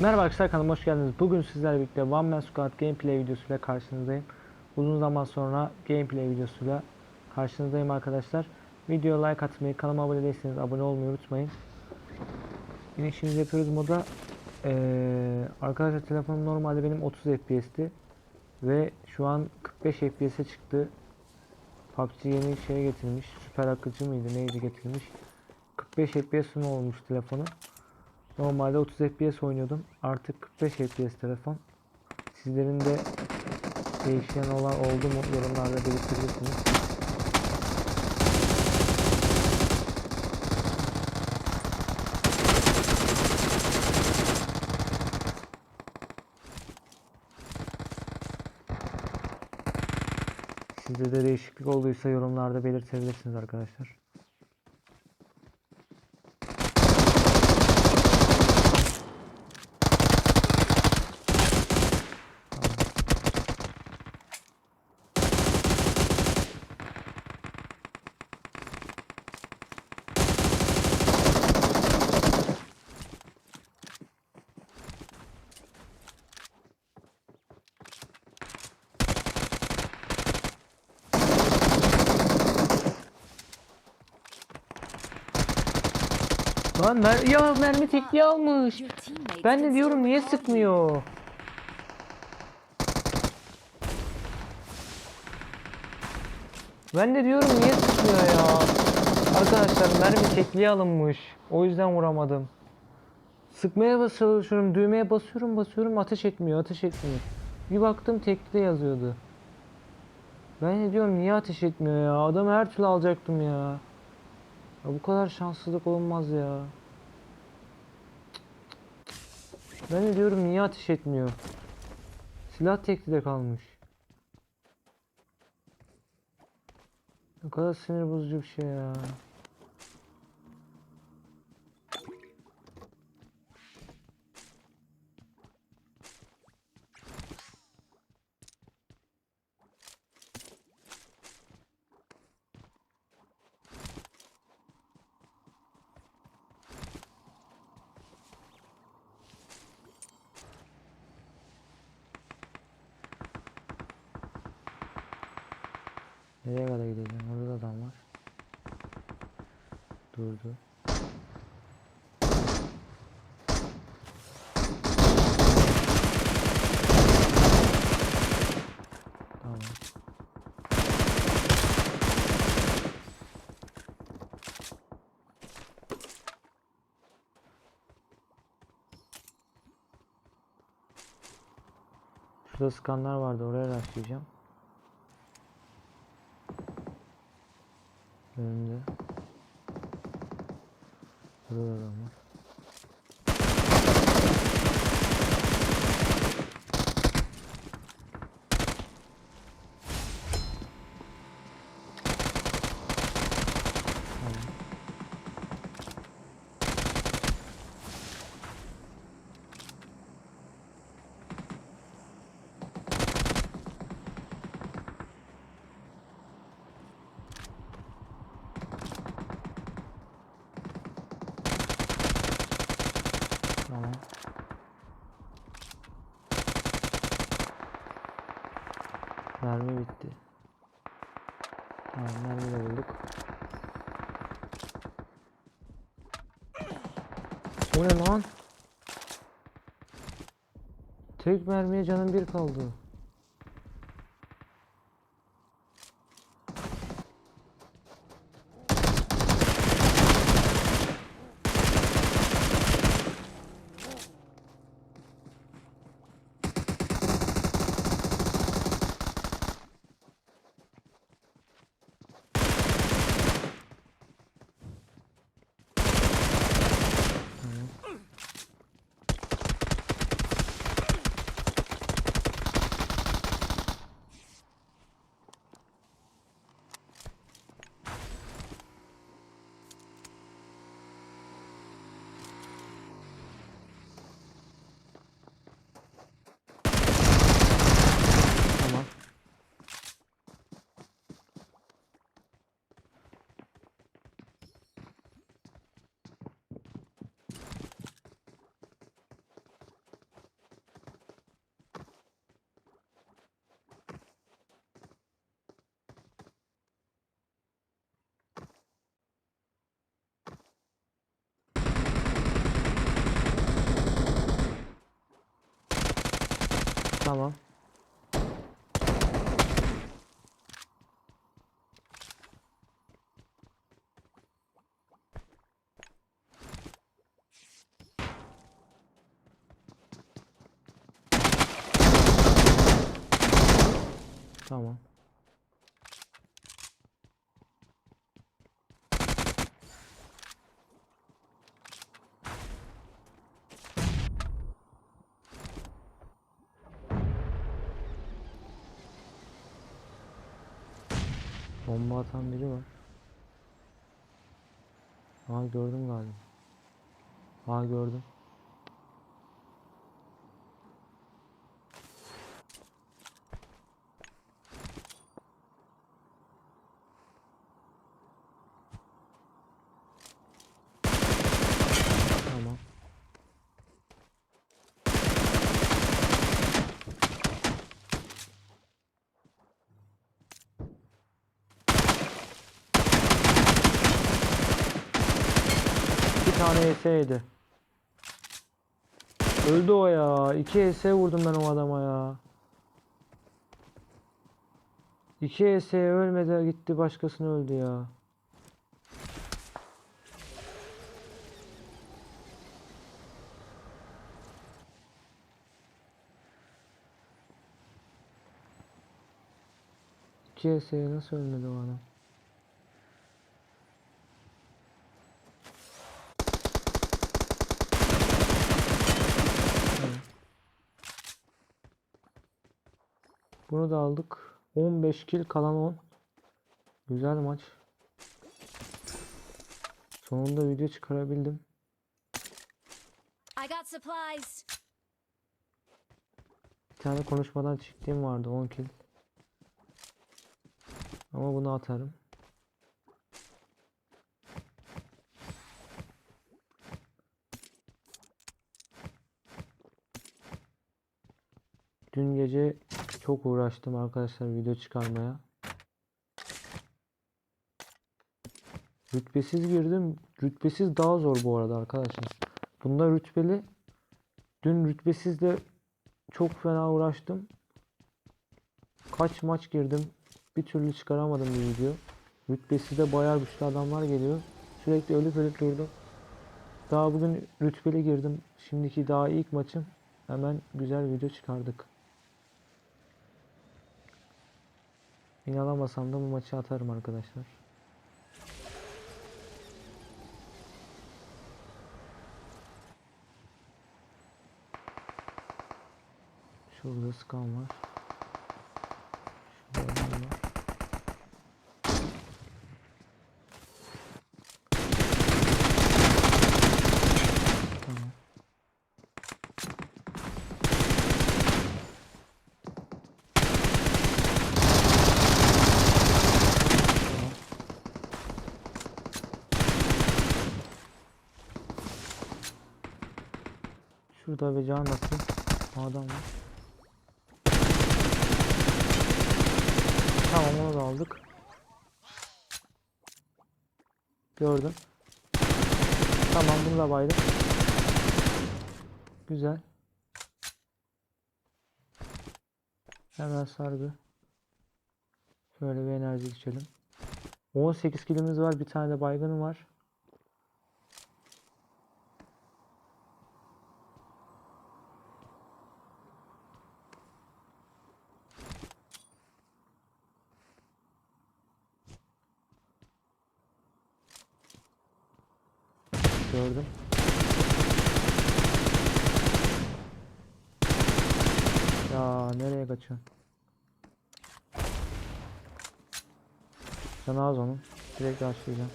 Merhaba arkadaşlar kanalıma hoş geldiniz. Bugün sizlerle birlikte One Man Squad gameplay videosuyla karşınızdayım. Uzun zaman sonra gameplay videosuyla karşınızdayım arkadaşlar. Videoya like atmayı, kanalıma abone değilseniz abone olmayı unutmayın. Yine şimdi yapıyoruz moda. Ee, arkadaşlar telefonum normalde benim 30 FPS'ti. Ve şu an 45 FPS'e çıktı. PUBG yeni şeye getirmiş. Süper akıcı mıydı neydi getirmiş. 45 FPS olmuş telefonu. Normalde 30 FPS oynuyordum. Artık 45 FPS telefon. Sizlerin de değişen olan oldu mu yorumlarda belirtebilirsiniz. Sizde de değişiklik olduysa yorumlarda belirtebilirsiniz arkadaşlar. Lan mer ya mermi tekliği almış. Ben de diyorum niye sıkmıyor? Ben de diyorum niye sıkmıyor ya? Arkadaşlar mermi tekliği alınmış. O yüzden vuramadım. Sıkmaya bas- çalışıyorum, düğmeye basıyorum, basıyorum, ateş etmiyor, ateş etmiyor. Bir baktım tekli yazıyordu. Ben de diyorum niye ateş etmiyor ya? Adamı her türlü alacaktım ya. Ya bu kadar şanssızlık olmaz ya. Ben diyorum niye ateş etmiyor? Silah teklide kalmış. Ne kadar sinir bozucu bir şey ya. Nereye kadar gideceğim? Orada da adam var. Durdu. Tamam. Şurada skanlar vardı oraya rastlayacağım. Önümde. Burada da adam var. Tamam. Tamam. Mermi bitti. Tamam mermi bulduk. O ne lan? Tek mermiye canım bir kaldı. Tamam. Tamam. Bomba atan biri var. Aa gördüm galiba. Aa gördüm. Tamam. Bir tane ES yedi. Öldü o ya. İki ES vurdum ben o adama ya. İki ES ölmedi gitti başkasını öldü ya. İki ES'ye nasıl ölmedi o adam? Bunu da aldık. 15 kill kalan 10. Güzel maç. Sonunda video çıkarabildim. I got supplies. Bir tane konuşmadan çıktığım vardı 10 kill. Ama bunu atarım. Dün gece çok uğraştım arkadaşlar video çıkarmaya. Rütbesiz girdim. Rütbesiz daha zor bu arada arkadaşlar. Bunda rütbeli. Dün rütbesizle çok fena uğraştım. Kaç maç girdim. Bir türlü çıkaramadım bir video. Rütbesizde bayağı güçlü adamlar geliyor. Sürekli ölüp ölüp durdum. Daha bugün rütbeli girdim. Şimdiki daha ilk maçım. Hemen güzel video çıkardık. İnanamasam da bu maçı atarım arkadaşlar. Şurada skan var. Şurada adam var. Tamam. Tamam. Şurada bir can nasıl? Adam var. Tamam onu da aldık. Gördüm. Tamam bunu da baydık. Güzel. Hemen sargı. Şöyle bir enerji içelim. 18 kilimiz var. Bir tane de baygınım var. Gördüm. Ya nereye kaçıyorsun? Canı az onun. Direkt başlayacağım.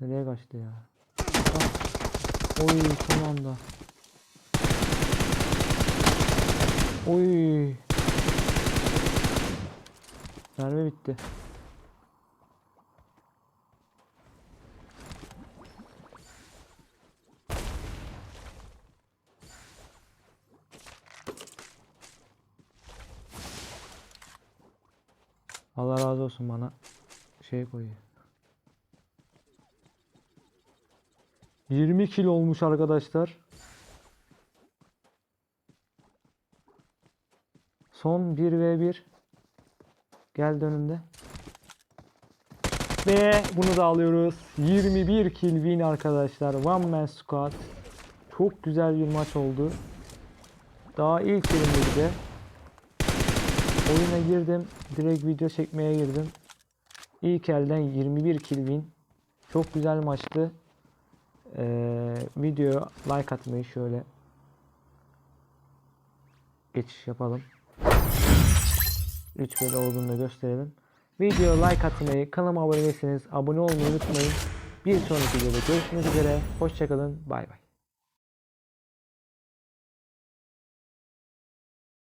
Nereye kaçtı ya? Oy son anda. Oy. Mermi bitti. Allah razı olsun bana şey koyuyor. 20 kilo olmuş arkadaşlar. Son 1v1. Geldi önünde. Ve bunu da alıyoruz. 21 kill win arkadaşlar. One man squad. Çok güzel bir maç oldu. Daha ilk elimde Oyuna girdim. Direkt video çekmeye girdim. İlk elden 21 kill win. Çok güzel maçtı. Ee, videoya like atmayı şöyle geçiş yapalım. 3 böyle olduğunu da gösterelim. Videoya like atmayı, kanalıma abone değilseniz abone olmayı unutmayın. Bir sonraki videoda görüşmek üzere. Hoşçakalın. Bay bay.